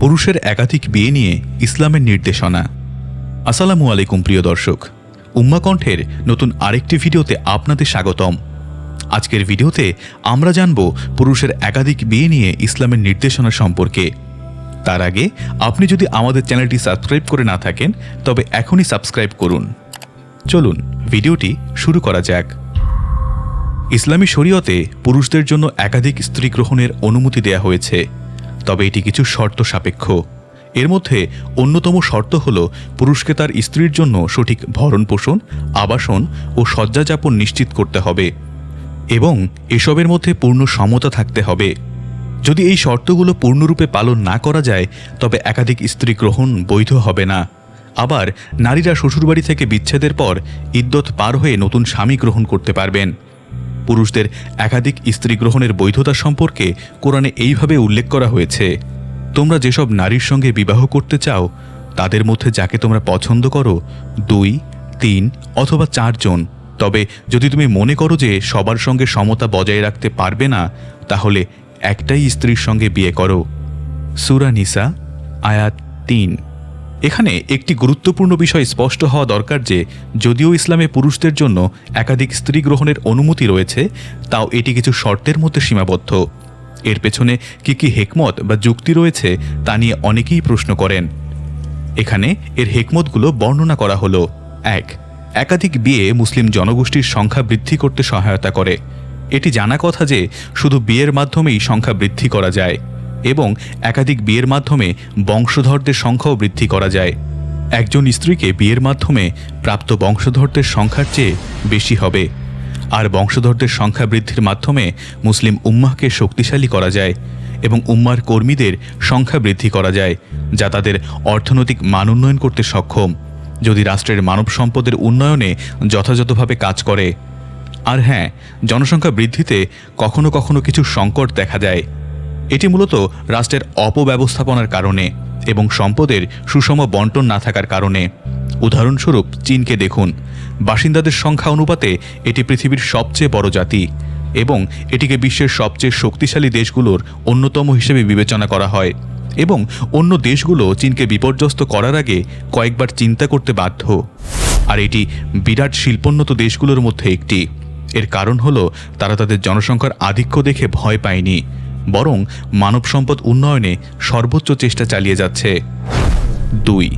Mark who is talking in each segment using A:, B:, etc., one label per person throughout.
A: পুরুষের একাধিক বিয়ে নিয়ে ইসলামের নির্দেশনা। আসসালামু আলাইকুম, প্রিয় দর্শক। উম্মা কণ্ঠের নতুন আরেকটি ভিডিওতে আপনাদের স্বাগতম। আজকের ভিডিওতে আমরা জানব পুরুষের একাধিক বিয়ে নিয়ে ইসলামের নির্দেশনা সম্পর্কে। তার আগে আপনি যদি আমাদের চ্যানেলটি সাবস্ক্রাইব করে না থাকেন, তবে এখনই সাবস্ক্রাইব করুন। চলুন, ভিডিওটি শুরু করা যাক। ইসলামী শরীয়তে পুরুষদের জন্য একাধিক স্ত্রী গ্রহণের অনুমতি দেয়া হয়েছে। তবে এটি কিছু শর্ত সাপেক্ষ। এর মধ্যে অন্যতম শর্ত হল পুরুষকে তার স্ত্রীর জন্য সঠিক ভরণ পোষণ আবাসন ও শয্যাযাপন নিশ্চিত করতে হবে এবং এসবের মধ্যে পূর্ণ সমতা থাকতে হবে। যদি এই শর্তগুলো পূর্ণরূপে পালন না করা যায়, তবে একাধিক স্ত্রী গ্রহণ বৈধ হবে না। আবার নারীরা শ্বশুরবাড়ি থেকে বিচ্ছেদের পর ইদ্যত পার হয়ে নতুন স্বামী গ্রহণ করতে পারবেন। পুরুষদের একাধিক স্ত্রী গ্রহণের বৈধতা সম্পর্কে কোরআনে এইভাবে উল্লেখ করা হয়েছে, তোমরা যেসব নারীর সঙ্গে বিবাহ করতে চাও, তাদের মধ্যে যাকে তোমরা পছন্দ করো, দুই, তিন অথবা চারজন তবে যদি তুমি মনে করো যে সবার সঙ্গে সমতা বজায় রাখতে পারবে না, তাহলে একটাই স্ত্রীর সঙ্গে বিয়ে করো। সুরা নিসা, আয়াত তিন। এখানে একটি গুরুত্বপূর্ণ বিষয় স্পষ্ট হওয়া দরকার যে, যদিও ইসলামে পুরুষদের জন্য একাধিক স্ত্রী গ্রহণের অনুমতি রয়েছে, তাও এটি কিছু শর্তের মধ্যে সীমাবদ্ধ। এর পেছনে কি কি হেকমত বা যুক্তি রয়েছে, তা নিয়ে অনেকেই প্রশ্ন করেন। এখানে এর হেকমতগুলো বর্ণনা করা হলো। এক, একাধিক বিয়ে মুসলিম জনগোষ্ঠীর সংখ্যা বৃদ্ধি করতে সহায়তা করে। এটি জানা কথা যে, শুধু বিয়ের মাধ্যমেই সংখ্যা বৃদ্ধি করা যায়। এবং একাধিক বিয়ের মাধ্যমে বংশধরদের সংখ্যাও বৃদ্ধি করা যায়। একজন স্ত্রীকে বিয়ের মাধ্যমে প্রাপ্ত বংশধরদের সংখ্যার চেয়ে বেশি হবে। আর বংশধরদের সংখ্যা বৃদ্ধির মাধ্যমে মুসলিম উম্মাহকে শক্তিশালী করা যায় এবং উম্মার কর্মীদের সংখ্যা বৃদ্ধি করা যায়, যা তাদের অর্থনৈতিক মান উন্নয়ন করতে সক্ষম, যদি রাষ্ট্রের মানব সম্পদের উন্নয়নে যথাযথভাবে কাজ করে। আর হ্যাঁ জনসংখ্যা বৃদ্ধিতে কখনো কখনো কিছু সংকট দেখা যায় এটি মূলত রাষ্ট্রের অপব্যবস্থাপনার কারণে এবং সম্পদের সুষম বন্টন না থাকার কারণে। উদাহরণস্বরূপ, চীনকে দেখুন। বাসিন্দাদের সংখ্যা অনুপাতে এটি পৃথিবীর সবচেয়ে বড় জাতি এবং এটিকে বিশ্বের সবচেয়ে শক্তিশালী দেশগুলোর অন্যতম হিসেবে বিবেচনা করা হয় এবং অন্য দেশগুলো চীনকে বিপর্যস্ত করার আগে কয়েকবার চিন্তা করতে বাধ্য। আর এটি বিরাট শিল্পোন্নত দেশগুলোর মধ্যে একটি। এর কারণ হলো, তারা তাদের জনসংখ্যার আধিক্য দেখে ভয় পায়নি। বরং মানব সম্পদ উন্নয়নে সর্বোচ্চ চেষ্টা চালিয়ে যাচ্ছে। দুই,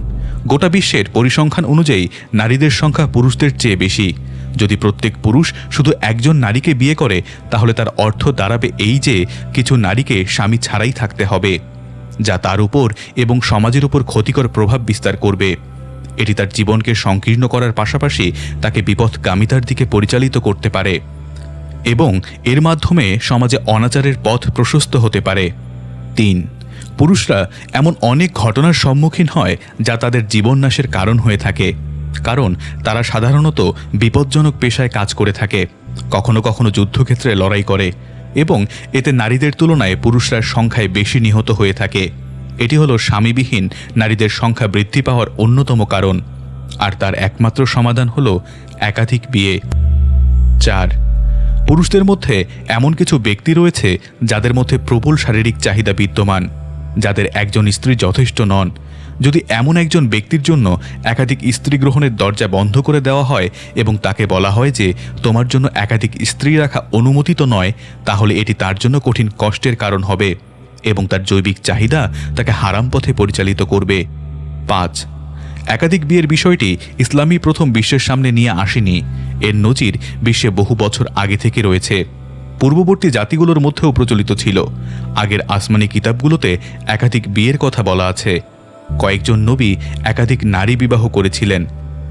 A: গোটা বিশ্বের পরিসংখ্যান অনুযায়ী নারীদের সংখ্যা পুরুষদের চেয়ে বেশি। যদি প্রত্যেক পুরুষ শুধু একজন নারীকে বিয়ে করে, তাহলে তার অর্থ দাঁড়াবে এই যে কিছু নারীকে স্বামী ছাড়াই থাকতে হবে, যা তার উপর এবং সমাজের উপর ক্ষতিকর প্রভাব বিস্তার করবে। এটি তার জীবনকে সংকীর্ণ করার পাশাপাশি তাকে বিপথগামিতার দিকে পরিচালিত করতে পারে। এবং এর মাধ্যমে সমাজে অনাচারের পথ প্রশস্ত হতে পারে। তিন, পুরুষরা এমন অনেক ঘটনার সম্মুখীন হয় যা তাদের জীবননাশের কারণ হয়ে থাকে। কারণ তারা সাধারণত বিপজ্জনক পেশায় কাজ করে থাকে, কখনো কখনো যুদ্ধক্ষেত্রে লড়াই করে এবং এতে নারীদের তুলনায় পুরুষরা সংখ্যায় বেশি নিহত হয়ে থাকে। এটি হলো স্বামীবিহীন নারীদের সংখ্যা বৃদ্ধি পাওয়ার অন্যতম কারণ। আর তার একমাত্র সমাধান হলো একাধিক বিয়ে। চার পুরুষদের মধ্যে এমন কিছু ব্যক্তি রয়েছে যাদের মধ্যে প্রবল শারীরিক চাহিদা বিদ্যমান, যাদের একজন স্ত্রী যথেষ্ট নন। যদি এমন একজন ব্যক্তির জন্য একাধিক স্ত্রী গ্রহণের দরজা বন্ধ করে দেওয়া হয় এবং তাকে বলা হয় যে তোমার জন্য একাধিক স্ত্রী রাখা অনুমোদিত নয়, তাহলে এটি তার জন্য কঠিন কষ্টের কারণ হবে এবং তার জৈবিক চাহিদা তাকে হারাম পথে পরিচালিত করবে। পাঁচ একাধিক বিয়ের বিষয়টি ইসলামী প্রথম বিশ্বের সামনে নিয়ে আসেনি। এর নজির বিশ্বে বহু বছর আগে থেকে রয়েছে। পূর্ববর্তী জাতিগুলোর মধ্যেও প্রচলিত ছিল। আগের আসমানি কিতাবগুলোতে একাধিক বিয়ের কথা বলা আছে। কয়েকজন নবী একাধিক নারী বিবাহ করেছিলেন।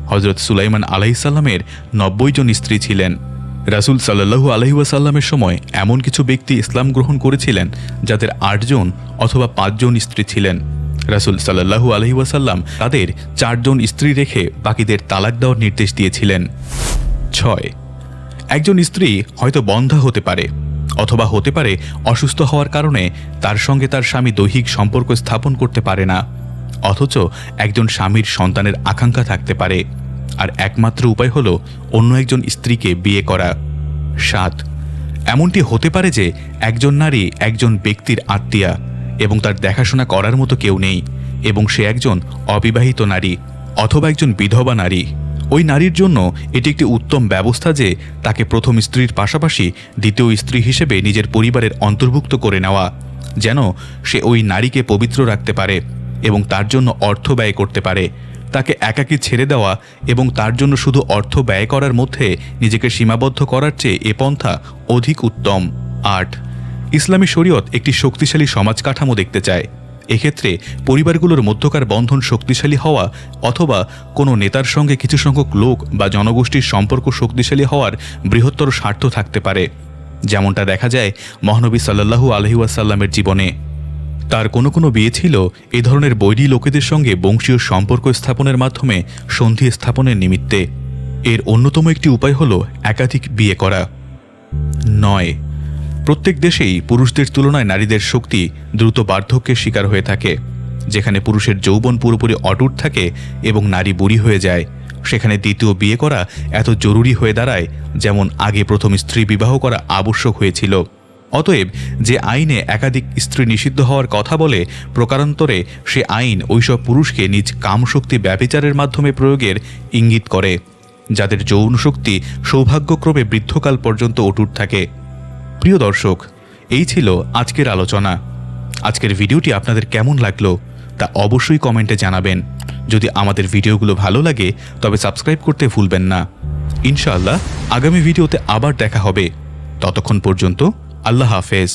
A: হজরত সুলাইমান আলাইসাল্লামের নব্বই জন স্ত্রী ছিলেন। রাসুল সাল্লাহু আলহিউসাল্লামের সময় এমন কিছু ব্যক্তি ইসলাম গ্রহণ করেছিলেন যাদের আটজন অথবা পাঁচজন স্ত্রী ছিলেন। রাসুল সাল্লাহু আলহিউসাল্লাম তাদের চারজন স্ত্রী রেখে বাকিদের তালাক দেওয়ার নির্দেশ দিয়েছিলেন। ছয়, একজন স্ত্রী হয়তো বন্ধা হতে পারে অথবা হতে পারে অসুস্থ হওয়ার কারণে তার সঙ্গে তার স্বামী দৈহিক সম্পর্ক স্থাপন করতে পারে না, অথচ একজন স্বামীর সন্তানের আকাঙ্ক্ষা থাকতে পারে। আর একমাত্র উপায় হলো অন্য একজন স্ত্রীকে বিয়ে করা। সাত, এমনটি হতে পারে যে একজন নারী একজন ব্যক্তির আত্মীয়া এবং তার দেখাশোনা করার মতো কেউ নেই এবং সে একজন অবিবাহিত নারী অথবা একজন বিধবা নারী। ওই নারীর জন্য এটি একটি উত্তম ব্যবস্থা যে তাকে প্রথম স্ত্রীর পাশাপাশি দ্বিতীয় স্ত্রী হিসেবে নিজের পরিবারের অন্তর্ভুক্ত করে নেওয়া, যেন সে ওই নারীকে পবিত্র রাখতে পারে এবং তার জন্য অর্থ ব্যয় করতে পারে। তাকে একাকী ছেড়ে দেওয়া এবং তার জন্য শুধু অর্থ ব্যয় করার মধ্যে নিজেকে সীমাবদ্ধ করার চেয়ে এ পন্থা অধিক উত্তম। আট ইসলামী শরীয়ত একটি শক্তিশালী সমাজ কাঠামো দেখতে চায়। এক্ষেত্রে পরিবারগুলোর মধ্যকার বন্ধন শক্তিশালী হওয়া অথবা কোনো নেতার সঙ্গে কিছু সংখ্যক লোক বা জনগোষ্ঠীর সম্পর্ক শক্তিশালী হওয়ার বৃহত্তর স্বার্থ থাকতে পারে। যেমনটা দেখা যায় মহানবী সাল্লাহু আলহিউসাল্লামের জীবনে। তার কোনো কোনো বিয়ে ছিল এ ধরনের বৈরী লোকেদের সঙ্গে বংশীয় সম্পর্ক স্থাপনের মাধ্যমে সন্ধি স্থাপনের নিমিত্তে। এর অন্যতম একটি উপায় হল একাধিক বিয়ে করা। নয়। প্রত্যেক দেশেই পুরুষদের তুলনায় নারীদের শক্তি দ্রুত বার্ধক্যের শিকার হয়ে থাকে। যেখানে পুরুষের যৌবন পুরোপুরি অটুট থাকে এবং নারী বুড়ি হয়ে যায়, সেখানে দ্বিতীয় বিয়ে করা এত জরুরি হয়ে দাঁড়ায়, যেমন আগে প্রথম স্ত্রী বিবাহ করা আবশ্যক হয়েছিল। অতএব যে আইনে একাধিক স্ত্রী নিষিদ্ধ হওয়ার কথা বলে, প্রকারান্তরে সে আইন ওইসব পুরুষকে নিজ কামশক্তি ব্যবিচারের মাধ্যমে প্রয়োগের ইঙ্গিত করে, যাদের যৌন শক্তি সৌভাগ্যক্রমে বৃদ্ধকাল পর্যন্ত অটুট থাকে। প্রিয় দর্শক, এই ছিল আজকের আলোচনা। আজকের ভিডিওটি আপনাদের কেমন লাগল তা অবশ্যই কমেন্টে জানাবেন। যদি আমাদের ভিডিওগুলো ভালো লাগে, তবে সাবস্ক্রাইব করতে ভুলবেন না। ইনশাআল্লাহ, আগামী ভিডিওতে আবার দেখা হবে। ততক্ষণ পর্যন্ত, আল্লাহ হাফেজ।